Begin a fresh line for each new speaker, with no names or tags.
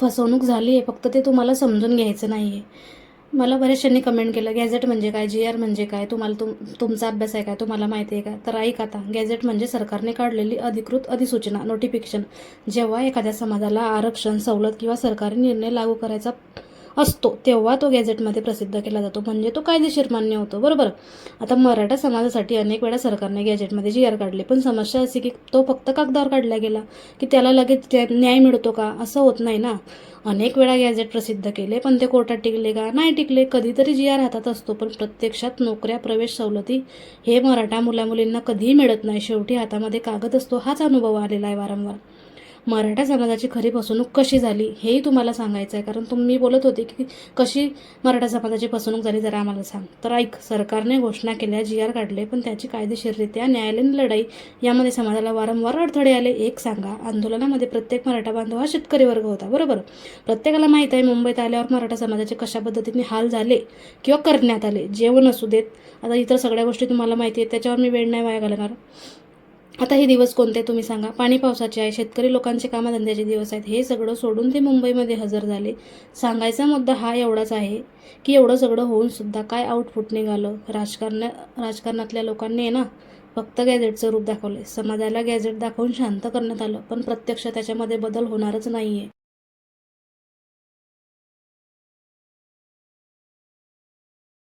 फसवणूक झाली आहे फक्त ते तुम्हाला समजून घ्यायचं नाही आहे मला बऱ्याचशांनी कमेंट केलं गॅझेट म्हणजे काय? जी आर म्हणजे काय? तुम्हाला तुम तुमचा अभ्यास आहे काय तुम्हाला माहिती आहे का? तर ऐक आता गॅझेट म्हणजे सरकारने काढलेली अधिकृत अधिसूचना नोटिफिकेशन जेव्हा एखाद्या समाजाला आरक्षण सवलत किंवा सरकारी निर्णय लागू करायचा असतो. तेव्हा तो गॅझेटमध्ये प्रसिद्ध केला जातो. म्हणजे तो कायदेशीर मान्य होतो. बरोबर? आता मराठा समाजासाठी अनेक वेळा सरकारने गॅझेटमध्ये जी आर काढले. पण समस्या अशी की तो फक्त कागदावर काढला गेला. की त्याला लगेच त्या- न्याय मिळतो का? असं होत नाही ना. अनेक वेळा गॅझेट प्रसिद्ध केले पण ते कोर्टात टिकले का? नाही टिकले. कधीतरी जी आर हातात असतो पण प्रत्यक्षात नोकऱ्या प्रवेश सवलती हे मराठा मुलामुलींना कधीही मिळत नाही. शेवटी हातामध्ये कागद असतो. हाच अनुभव आलेला आहे वारंवार. मराठा समाजाची खरी फसवणूक कशी झाली हेही तुम्हाला सांगायचं आहे कारण तुम्ही बोलत होते की कशी मराठा समाजाची फसवणूक झाली जरा आम्हाला सांग. तर ऐक सरकारने घोषणा केल्या जी आर काढले पण त्याची कायदेशीररित्या न्यायालयीन लढाई यामध्ये समाजाला वारंवार अडथळे आले. एक सांगा आंदोलनामध्ये प्रत्येक मराठा बांधव हा शेतकरी वर्ग होता बरोबर? प्रत्येकाला माहीत आहे मुंबईत आल्यावर मराठा समाजाचे कशा पद्धतीने हाल झाले किंवा करण्यात आले जेवण असू देत. आता इतर सगळ्या गोष्टी तुम्हाला माहिती आहेत त्याच्यावर मी वेळ नाही वाया घालणार. आता हे दिवस कोणते तुम्ही सांगा? पाणी पावसाचे आहे शेतकरी लोकांचे कामधंद्याचे दिवस आहेत. हे सगळं सोडून ते मुंबईमध्ये हजर झाले. सांगायचा मुद्दा हा एवढाच आहे की एवढं सगळं होऊन सुद्धा काय आउटपुट निघालं? राजकारण राजकारणातल्या लोकांनी आहे ना फक्त गॅझेटचं रूप दाखवले समाजाला गॅझेट दाखवून शांत करण्यात आलं. पण प्रत्यक्ष त्याच्यामध्ये बदल होणारच नाही आहे